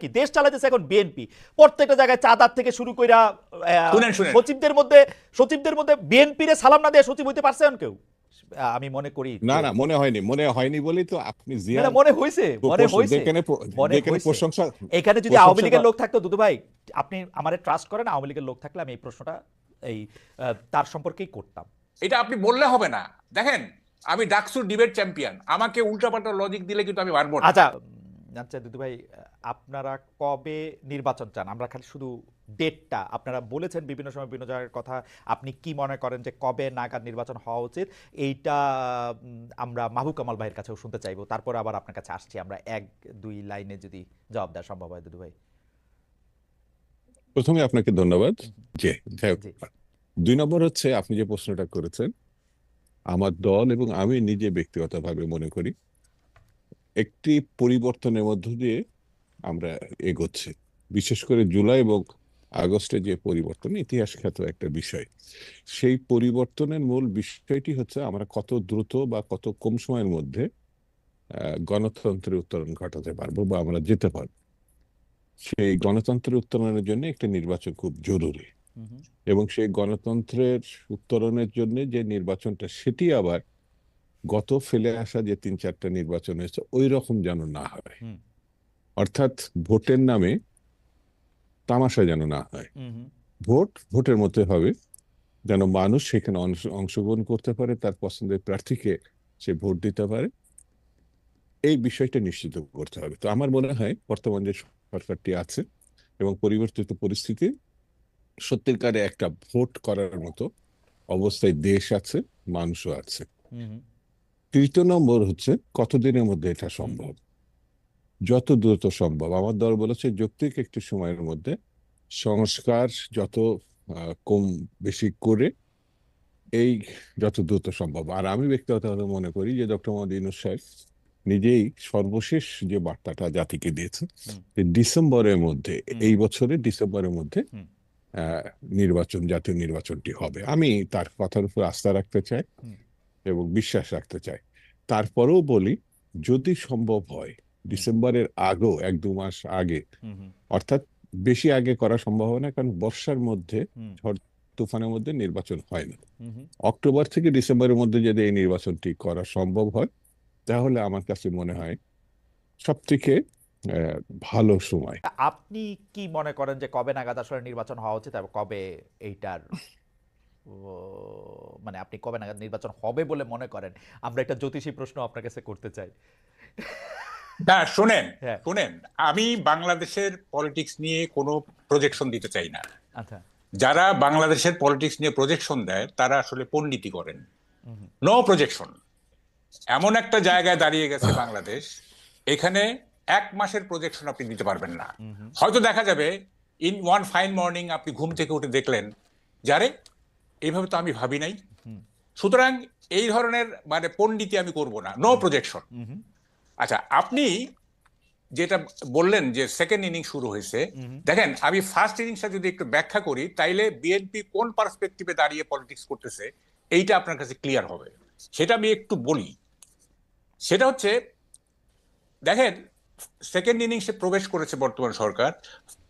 কি? দেশ চালাইতেছে এখন বিএনপি। প্রত্যেকটা জায়গায় চাঁদার থেকে শুরু কইরা। সচিবদের মধ্যে সচিবদের মধ্যে বিএনপির সালাম না দিয়ে সচিব হইতে পারছে এখন কেউ? আমি মনে করি না না মনে হয়নি মনে হয়নি বলেই তো আপনি জিয়া না, মনে হয়েছে মনে যেখানে হয়েছে। প্রশংসা এখানে যদি আওয়ামী লীগের লোক থাকতো দুদু ভাই আপনি আমারে ট্রাস্ট করেন আওয়ামী লীগের লোক থাকলে আমি এই প্রশ্নটা এই আহ, তার সম্পর্কেই করতাম। এটা আপনি বললে হবে না। দেখেন আমি ডাকসুর ডিবেট চ্যাম্পিয়ন আমাকে উল্টাপাল্টা লজিক দিলে কিন্তু আমি পারব না। আচ্ছা আচ্ছা দুদু ভাই আপনারা কবে নির্বাচন চান? আমরা খালি শুধু ডেটটা আপনারা বলেছেন বিভিন্ন সময় বিভিন্ন জায়গার কথা আপনি কি মনে করেন যে কবে নাগাদ নির্বাচন হওয়া উচিত? এইটা আমরা মাহবুব কামাল ভাইয়ের কাছেও শুনতে চাইব। তারপর আবার আপনার কাছে আসছি। আমরা এক দুই লাইনে যদি জবাব দেওয়া সম্ভব হয় দুদু ভাই প্রথমে আপনাকে ধন্যবাদ। যে। দুই নম্বর হচ্ছে আপনি যে প্রশ্নটা করেছেন আমার দল এবং আমি নিজে ব্যক্তিগতভাবে মনে করি একটি পরিবর্তনের মধ্য দিয়ে আমরা এগোচ্ছি। বিশেষ করে জুলাই এবং আগস্টে যে পরিবর্তন ইতিহাস খ্যাত একটা বিষয়। সেই পরিবর্তনের মূল বিষয়টি হচ্ছে আমরা কত দ্রুত বা কত কম সময়ের মধ্যে আহ, গণতন্ত্রের উত্তরণ ঘটাতে পারব বা আমরা যেতে পারব। সেই গণতন্ত্রের উত্তরণের জন্য একটা নির্বাচন খুব জরুরি। এবং সেই গণতন্ত্রের উত্তরণের জন্য যে নির্বাচনটা সেটি আবার গত ফেলে আসা যে তিন চারটা নির্বাচন হয়েছে ওই রকম যেন না হয়। অর্থাৎ ভোটের নামে তামাশা যেন না হয়। ভোট ভোটের মধ্যে হবে যেন মানুষ সেখানে অংশগ্রহণ করতে পারে তার পছন্দের প্রার্থীকে সে ভোট দিতে পারে। এই বিষয়টা নিশ্চিত করতে হবে। তো আমার মনে হয় বর্তমান যে সরকারটি আছে এবং পরিবর্তিত পরিস্থিতি সত্যিকারে একটা ভোট করার মতো অবস্থায় দেশ আছে মানুষও আছে। তৃতীয় নম্বর হচ্ছে কতদিনের মধ্যে এটা সম্ভব? যত দ্রুত সম্ভব। আমার দল বলেছে যৌক্তিক একটি সময়ের মধ্যে সংস্কার যত কম বেশি করে এই যত দ্রুত সম্ভব। আর আমি ব্যক্তিগতভাবে মনে করি যে ডক্টর মোহাম্মদ ইউনূস সাহেব নিজেই সর্বশেষ যে বার্তাটা জাতিকে দিয়েছে যে ডিসেম্বরের মধ্যে এই বছরের ডিসেম্বরের মধ্যে আহ, নির্বাচন জাতীয় নির্বাচনটি হবে। আমি তার কথার উপর আস্থা রাখতে চাই এবং বিশ্বাস রাখতে চাই। তারপরেও বলি যদি সম্ভব হয় ডিসেম্বরের আগেও এক দু মাস আগে। অর্থাৎ বেশি আগে করা সম্ভব হয় না কারণ বর্ষার মধ্যে হুম তুফানের মধ্যে নির্বাচন হয় না। অক্টোবর থেকে ডিসেম্বরের মধ্যে যদি এই নির্বাচনটি করা সম্ভব হয় তাহলে আমার কাছে মনে হয় সব থেকে ভালো সময় আপনি কি মনে করেন যে কবে নাগাদ আসলে নির্বাচন হওয়া উচিত এবং কবে এইটার মানে আপনি কবে নাগাদ নির্বাচন হবে বলে মনে করেন? আমরা একটা জ্যোতিষী প্রশ্ন আপনার কাছে করতে চাই। না শোনেন হ্যাঁ। শোনেন আমি বাংলাদেশের পলিটিক্স নিয়ে কোনো প্রজেকশন দিতে চাই না। আচ্ছা। যারা বাংলাদেশের পলিটিক্স নিয়ে প্রজেকশন দেয় তারা আসলে পণ্ডিতি করেন। নো প্রজেকশন এমন একটা জায়গায় দাঁড়িয়ে গেছে বাংলাদেশ এখানে এক মাসের প্রজেকশন আপনি দিতে পারবেন না। হয়তো দেখা যাবে ইন ওয়ান ফাইন মর্নিং আপনি ঘুম থেকে উঠে দেখলেন যারে এইভাবে তো আমি ভাবি নাই। সুতরাং এই ধরনের মানে পণ্ডিতি আমি করব না। No projection. আচ্ছা আপনি যেটা বললেন যে সেকেন্ড ইনিংস শুরু হয়েছে দেখেন আমি ফার্স্ট ইনিংসটা যদি একটু ব্যাখ্যা করি তাইলে বিএনপি কোন পার্সপেক্টিভে দাঁড়িয়ে পলিটিক্স করতেছে এইটা আপনার কাছে ক্লিয়ার হবে। সেটা আমি একটু বলি। সেটা হচ্ছে দেখেন সেকেন্ড ইনিংসে প্রবেশ করেছে বর্তমান সরকার।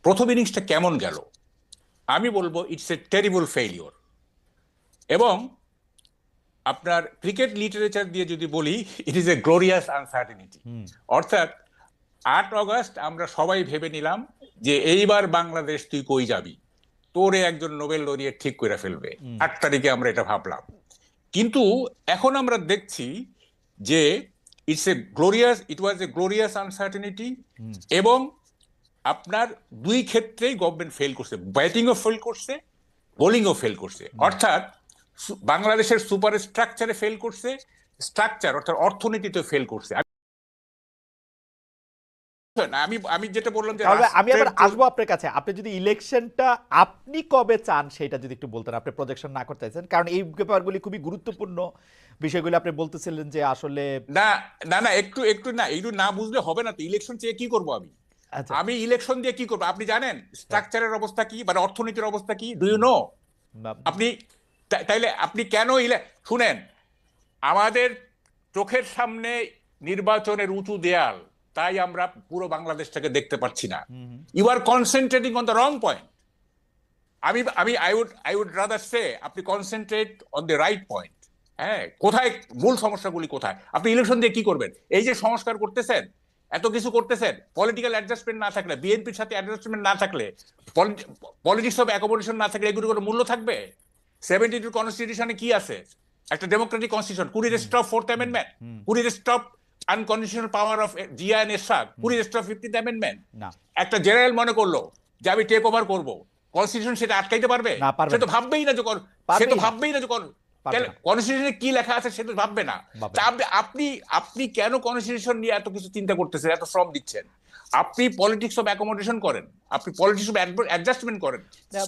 প্রথম ইনিংসটা কেমন গেল? আমি বলব ইটস এ টেরিবল ফেইলিওর এবং আপনার ক্রিকেট লিটারেচার দিয়ে যদি বলি it is a glorious uncertainty অর্থাৎ আট অগস্ট আমরা সবাই ভেবে নিলাম যে এইবার বাংলাদেশ তুই কই যাবি? তোরে একজন নোবেল লরিয়েট ঠিক করে ফেলবে। আট তারিখে আমরা এটা ভাবলাম। কিন্তু এখন আমরা দেখছি যে it's a glorious it was a glorious uncertainty. এবং আপনার দুই ক্ষেত্রেই গভর্নমেন্ট ফেল করছে। ব্যাটিংও ফেল করছে বোলিংও ফেল করছে। অর্থাৎ বাংলাদেশের সুপার স্ট্রাকচারে ফেল করছে স্ট্রাকচার অর্থাৎ অর্থনীতিতে ফেল করছে। আমি- আমি যেটা বললাম যে আমি আবার আসব আপনার কাছে। আপনি যদি ইলেকশনটা আপনি কবে চান সেটা যদি একটু বলতেন আপনি প্রজেকশন না করতে চাইছেন। কারণ এই ব্যাপারগুলি খুবই গুরুত্বপূর্ণ বিষয়গুলো আপনি বলতেছিলেন যে আসলে না না না একটু একটু না একটু না বুঝলে হবে না তো। ইলেকশন চেয়ে কি করব আমি? আচ্ছা। আমি ইলেকশন দিয়ে কি করব? আপনি জানেন স্ট্রাকচারের অবস্থা কি মানে অর্থনীতির অবস্থা কি? Do you know. আপনি তাইলে আপনি কেন ইলে শুনেন আমাদের চোখের সামনে নির্বাচনের উঁচু দেয়াল তাই আমরা পুরো বাংলাদেশটাকে দেখতে পাচ্ছি না। You are concentrating on the wrong point আমি আমি I would I would rather say আপনি concentrate on the right point হ্যাঁ কোথায় মূল সমস্যাগুলি কোথায়? আপনি ইলেকশন দিয়ে কি করবেন? এই যে সংস্কার করতেছেন এত কিছু করতেছেন পলিটিক্যাল অ্যাডজাস্টমেন্ট না থাকলে বিএনপির সাথে অ্যাডজাস্টমেন্ট না থাকলে পলিটিক্স অফ অ্যাকোমোডেশন না থাকলে এগুলো কোনো মূল্য থাকবে? সেভেন্টি টু কনস্টিটিউশনে কি আছে? একটা ডেমোক্রেটিক কনস্টিটিউশন কুড়ি স্টপ ফোর্থ অ্যামেন্ডমেন্ট কুড়ি rest of unconditional power of Zia and Ershad কুড়ি স্টপ ফিফটিন্থ অ্যামেন্ডমেন্ট একটা জেনারেল মনে করল যে আমি টেক ওভার করব। কনস্টিটিউশন সেটা আটকাইতে পারবে? সে তো ভাববেই না যে কর- সে তো ভাববেই না যে কনস্টিটিউশনে কি লেখা আছে সে তো ভাববে না। ভাববে আপনি আপনি কেন কনস্টিটিউশন নিয়ে এত কিছু চিন্তা করতেছেন এত শ্রম দিচ্ছেন? আপনি পলিটিক্স অফ অ্যাকোমোডেশন করেন। আপনি পলিটিক্স অফ অ্যাডজাস্টমেন্ট করেন। না,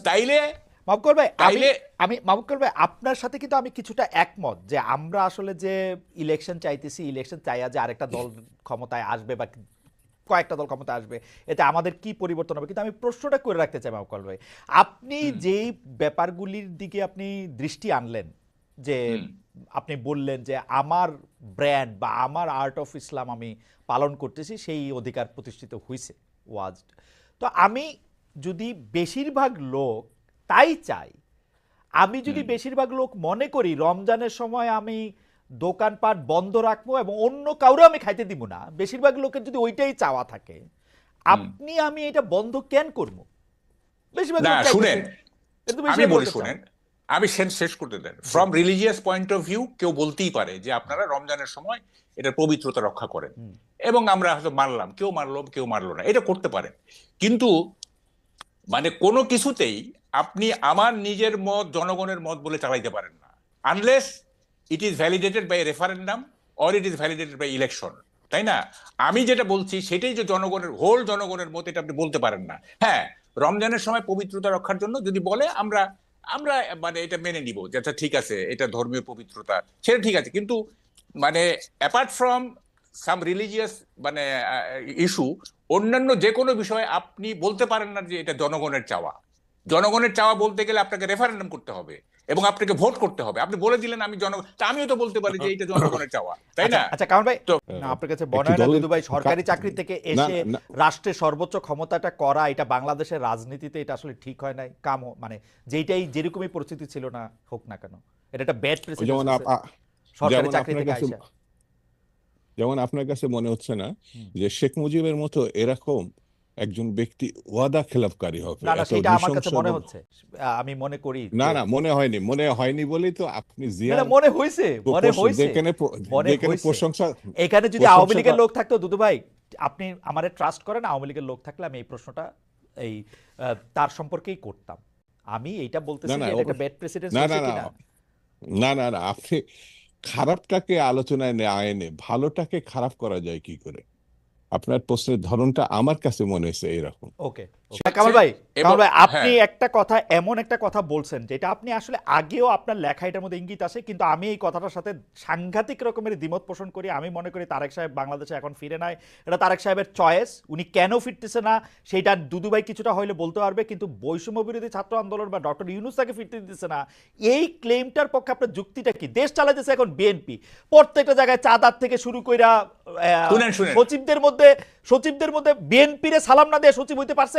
মাহবুব ভাই আমি আমি কবির ভাই আপনার সাথে কিন্তু আমি কিছুটা একমত যে আমরা আসলে যে ইলেকশন চাইতেছি ইলেকশন চাইয়া যে আরেকটা দল ক্ষমতায় আসবে বা কয়েকটা দল ক্ষমতায় আসবে এতে আমাদের কি পরিবর্তন হবে? কিন্তু আমি প্রশ্নটা করে রাখতে চাই কবির ভাই। আপনি যেই ব্যাপারগুলির দিকে আপনি দৃষ্টি আনলেন যে আপনি বললেন যে আমার ব্র্যান্ড বা আমার আর্ট অফ ইসলাম আমি পালন করতেছি সেই অধিকার প্রতিষ্ঠিত হয়েছে ওয়াজ তো আমি যদি বেশিরভাগ লোক তাই চাই। আমি যদি বেশিরভাগ লোক মনে করি রমজানের সময় আমি দোকানপাট বন্ধ রাখব এবং অন্য কাউরে আমি খাইতে দিব না বেশিরভাগ লোকের যদি ওইটাই চাওয়া থাকে আপনি আমি এটা বন্ধ কেন করব? বেশিরভাগ। শুনেন আমি বলি শুনেন আমি শেষ শেষ করতে দেন। From religious point of view কেউ বলতেই পারে যে আপনারা রমজানের সময় এটা পবিত্রতা রক্ষা করেন। এবং আমরা হয়তো মানলাম কেউ মানলো কেউ মানলো না এটা করতে পারেন। কিন্তু মানে কোনো কিছুতেই আপনি আমার নিজের মত, জনগণের মত বলে চালাইতে পারেন না। Unless it is validated by referendum or it is validated by election তাই না? আমি যেটা বলছি, সেটাই যে জনগণের হোল জনগণের মত, এটা আপনি বলতে পারেন না। হ্যাঁ রমজানের সময় পবিত্রতা রক্ষার জন্য যদি বলে, আমরা আমরা মানে এটা মেনে নিব যে আচ্ছা ঠিক আছে, এটা ধর্মীয় পবিত্রতা, সেটা ঠিক আছে। কিন্তু মানে অ্যাপার্ট ফ্রম সাম রিলিজিয়াস মানে ইস্যু অন্যান্য যে কোনো বিষয়ে আপনি বলতে পারেন না যে এটা জনগণের চাওয়া। জনগণের চাওয়া বলতে গেলে আপনাকে রেফারেন্ডাম করতে হবে এবং আপনাকে ভোট করতে হবে। আপনি বলে দিলেন আমি জনগণ আমিও তো বলতে পারি যে এটা জনগণের চাওয়া তাই আচ্ছা, না? আচ্ছা কারণ ভাই না, আপনার কাছে একটু মনে না দলের- ভাই সরকারি চাকরি থেকে এসে রাষ্ট্রের সর্বোচ্চ ক্ষমতাটা করা এটা বাংলাদেশের রাজনীতিতে এটা আসলে ঠিক হয় নাই কাম মানে যেইটাই যেরকমই পরিস্থিতি ছিল না হোক না কেন। এটা একটা ব্যাড যেমন সরকারি চাকরি থেকে আইসা। যেমন আপনার কাছে মনে হচ্ছে না যে শেখ মুজিবের মতো এরকম একজন ব্যক্তি ওয়াদা খেলাপকারী হবে না না সেটা আমার কাছে মনে হচ্ছে। আমি মনে করি না না মনে হয়নি মনে হয়নি বলেই তো আপনি জিয়া মনে হয়েছে মনে হয়েছে যেখানে যেখানে প্রশংসা এখানে যদি আওয়ামী লীগের লোক থাকতো দুদু ভাই আপনি আমারে ট্রাস্ট করেন আওয়ামী লীগের লোক থাকলে আমি এই প্রশ্নটা এই তার সম্পর্কেই করতাম। আমি এইটা বলতেছি না, যে এটা ব্যাড প্রেসিডেন্ট না না না না না না আপনি খারাপটাকে আলোচনায় নিয়ে আইনে ভালোটাকে খারাপ করা যায় কি করে? আপনার প্রশ্নের ধরনটা আমার কাছে মনে হয়েছে এইরকম। ওকে কামাল ভাই কামাল ভাই আপনি হ্যাঁ। একটা কথা এমন একটা কথা বলছেন যেটা আপনি আসলে আগেও আপনার লেখা এটার মধ্যে ইঙ্গিত আছে কিন্তু আমি এই কথাটার সাথে সাংঘাতিক রকমের দ্বিমত পোষণ করি। আমি মনে করি তারেক সাহেব বাংলাদেশে এখন ফিরে নাই। এটা তারেক সাহেবের চয়েস উনি কেন ফিরতেছে না সেইটা দুদু ভাই কিছুটা হইলে বলতে পারবে কিন্তু বৈষম্য বিরোধী ছাত্র আন্দোলন বা ডক্টর ইউনুস তাকে ফিরতে দিতেছে না। এই ক্লেমটার পক্ষে আপনার যুক্তিটা কি? দেশ চালাইতেছে এখন বিএনপি প্রত্যেকটা জায়গায় চাঁদার থেকে শুরু কইরা। সচিবদের মধ্যে সচিবদের মধ্যে বিএনপিরে সালাম না দিয়ে সচিব হইতে পারছে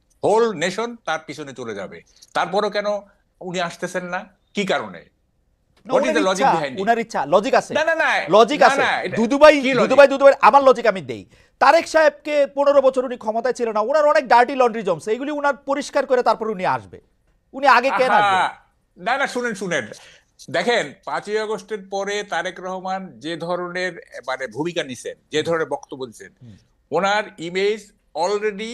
হোল নেশন তার পিছনে চলে যাবে। তারপরও কেন উনি আসতেছেন না? কি কারণে? আমার লজিক আমি দেই। তারেক সাহেবকে পনেরো বছর উনি ক্ষমতায় ছিল না ওনার অনেক ডার্টি লন্ড্রি জমছে এগুলি উনার পরিষ্কার করে তারপর উনি আসবে। উনি আগে কেন না না শুনেন শুনেন। দেখেন পাঁচই আগস্টের পরে তারেক রহমান যে ধরনের মানে ভূমিকা নিছেন যে ধরনের বক্তব্য দিচ্ছেন ওনার ইমেজ অলরেডি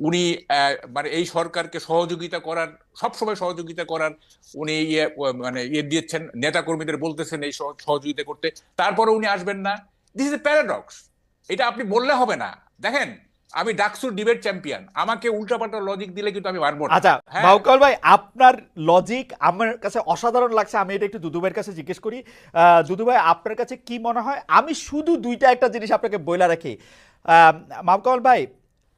উনি মানে এই সরকারকে সহযোগিতা করার সবসময় সহযোগিতা করার উনি ইয়ে মানে ইয়ে দিয়েছেন নেতা কর্মীদের বলতেছেন এই সহ- সহযোগিতা করতে। তারপরে উনি আসবেন না। দিস ইজ এ প্যারাডক্স এটা আপনি বললে হবে না। দেখেন আমি ডাকসুর ডিবেট চ্যাম্পিয়ন আমাকে উল্টাপাল্টা লজিক দিলে কিন্তু আমি পারব না। আচ্ছা হ্যাঁ। বাউকাল ভাই আপনার লজিক আমার কাছে অসাধারণ লাগছে। আমি এটা একটু দুদু ভাইয়ের কাছে জিজ্ঞেস করি। দুদু ভাই আপনার কাছে কি মনে হয়? আমি শুধু দুইটা একটা জিনিস আপনাকে বইলা রাখি। মাহকাল ভাই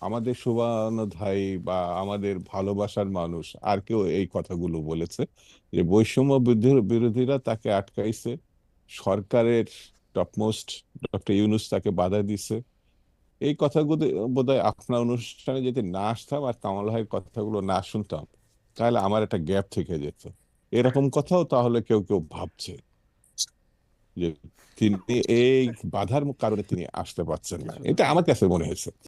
আমাদের শুভানুধ্যায়ী বা আমাদের ভালোবাসার মানুষ, আর কেউ এই কথাগুলো বলেছে যে বৈষম্য বিরোধী- বিরোধীরা তাকে আটকাইছে, সরকারের টপমোস্ট ডক্টর ইউনুস তাকে বাধা দিছে। এই কথাগুলো বোধহয় আপনার অনুষ্ঠানে যদি না আসতাম আর কামাল ভাইয়ের কথাগুলো না শুনতাম, তাহলে আমার একটা গ্যাপ থেকে যেত। এরকম কথাও তাহলে কেউ কেউ ভাবছে যে তিনি এই বাধার কারণে তিনি আসতে পারছেন না। এটা আমার কাছে মনে হয়েছে।